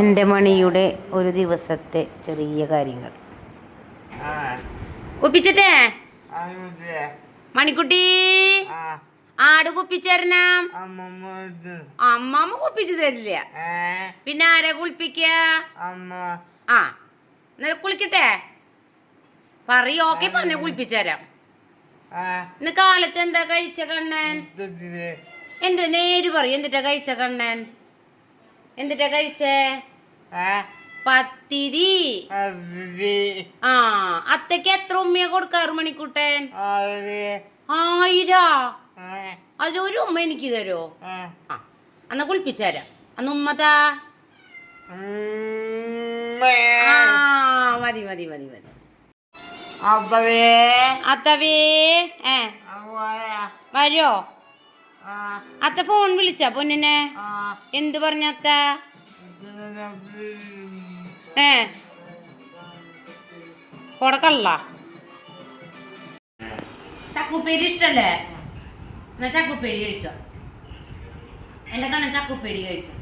എന്റെ മണിയുടെ ഒരു ദിവസത്തെ ചെറിയ കാര്യങ്ങൾ. അതെ മണിക്കുട്ടി? ആട് കുപ്പിച്ചേരണം അമ്മമ്മ അമ്മാമ്മ കുപ്പിച്ച് തരില്ല. പിന്നെ ആരാ കുളിപ്പിക്ക? ആ എന്നാലും കുളിക്കട്ടെ? പറയ് ഓക്കെ പറഞ്ഞ കുളിപ്പിച്ചേരാം ഇന്ന് കാലത്ത് എന്താ കഴിച്ച കണ്ണൻ? എന്റെ നേര് പറയും എന്നിട്ടാ കഴിച്ച കണ്ണൻ? എന്നിട്ടാ കഴിച്ചേ? പത്തിരി. ആ അത്തക്ക് എത്ര ഉമ്മയ കൊടുക്കാറ് മണിക്കൂട്ടൻ? ആയിരാ. അതിലൊരു ഉമ്മ എനിക്ക് തരോ? ആ എന്നാ കുളിപ്പിച്ചേരാം. അന്ന് ഉമ്മതാ? മതി മതി മതി മതി. അപ്പവേ. അത്തവേ. ഏ. വരോ അത്ത ഫോൺ വിളിച്ച പൊന്നിനെ? എന്ത് പറഞ്ഞ അത്ത? ഇതിൽ ഏ. കൊടക്കള്ള ചക്കുപ്പേരി ഇഷ്ടല്ലേ? എന്നാ ചക്കുപ്പേരി കഴിച്ചോ. എന്റെ കണ്ണൻ ചക്കുപ്പേരി കഴിച്ചു.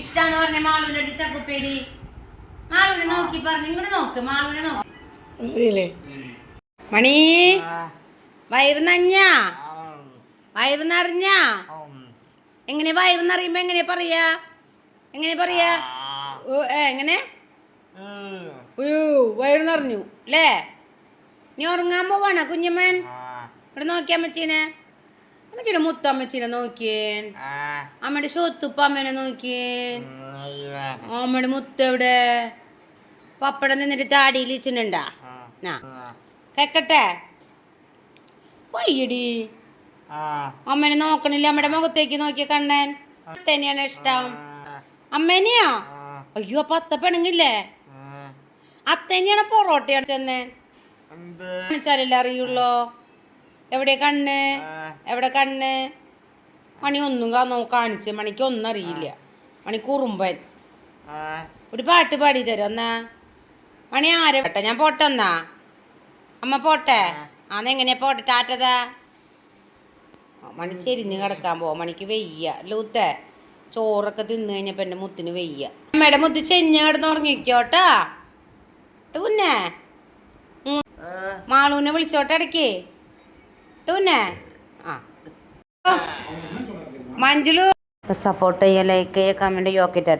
ഇഷ്ടാന്ന് പറഞ്ഞ മാളൂന്റെ അടുത്ത് ചക്കുപ്പേരി മാളൂനെ നോക്കി പറഞ്ഞു ഇങ്ങോട്ട് നോക്ക് മാളൂനെ നോക്ക്. മണി വയറ് നഞ്ഞ? ആ വയറ് എങ്ങനെ വയറുന്നറിയുമ്പോ നിറയുമ്പോ എങ്ങനെ പറയാ? എങ്ങനെ പറയാ? എങ്ങനെ? വയറുന്നറിഞ്ഞു അല്ലേ? നീ ഉറങ്ങാൻ പോവാണ കുഞ്ഞമ്മൻ? ഇവിടെ നോക്കിയ അമ്മച്ചീനെ? അമ്മച്ചീനെ മുത്തമ്മച്ചീനെ നോക്കിയേൻ അമ്മയുടെ ഷോത്തുപ്പ അമ്മേനെ നോക്കിയേൻ. അമ്മയുടെ മുത്ത് എവിടെ? പപ്പടം നിന്നിട്ട് താടിയിൽ ഇച്ചിട്ടുണ്ടാ കേക്കട്ടെ വയ്യടി അമ്മേനെ നോക്കണില്ല. അമ്മയുടെ മുഖത്തേക്ക് നോക്കിയ കണ്ണൻ. തന്നെയാണ് ഇഷ്ടം. അമ്മേനെയാ? അയ്യോ അപ്പൊ അത്ത പെണുങ്ങില്ലേ? അത്തന്നെയാണ് പൊറോട്ടയാണ് ചെന്നേ. കാണിച്ചാലല്ലേ അറിയുള്ളോ. എവിടെ കണ്ണ്? എവിടെ കണ്ണ്? മണി ഒന്നും കാണോ കാണിച്ച് മണിക്ക് ഒന്നും അറിയില്ല. മണി കുറുമ്പൻ. ഒരു പാട്ട് പാടി തരും എന്നാ? മണി ആരെ പോട്ടെ ഞാൻ പോട്ടെ എന്നാ? അമ്മ പോട്ടെ? അതെങ്ങനെയാ പോട്ടെ? ടാറ്റതാ മണി ചെരിഞ്ഞ് കിടക്കാൻ പോവാം. മണിക്ക് വെയ്യ. ലൂത്തെ ചോറൊക്കെ തിന്നു കഴിഞ്ഞപ്പോ എന്റെ മുത്തിന് വെയ്യ. അമ്മയുടെ മുത്ത് ചെഞ്ഞ് കിടന്ന് ഉറങ്ങിക്കോട്ടാ പിന്നെ മാളൂനെ വിളിച്ചോട്ടെ ഇടയ്ക്ക്. പിന്നെ ആ. മഞ്ജുലു. സപ്പോർട്ട് ചെയ്യുക ലൈക്ക് ചെയ്യുക കമന്റ് യോക്കിട്ടെ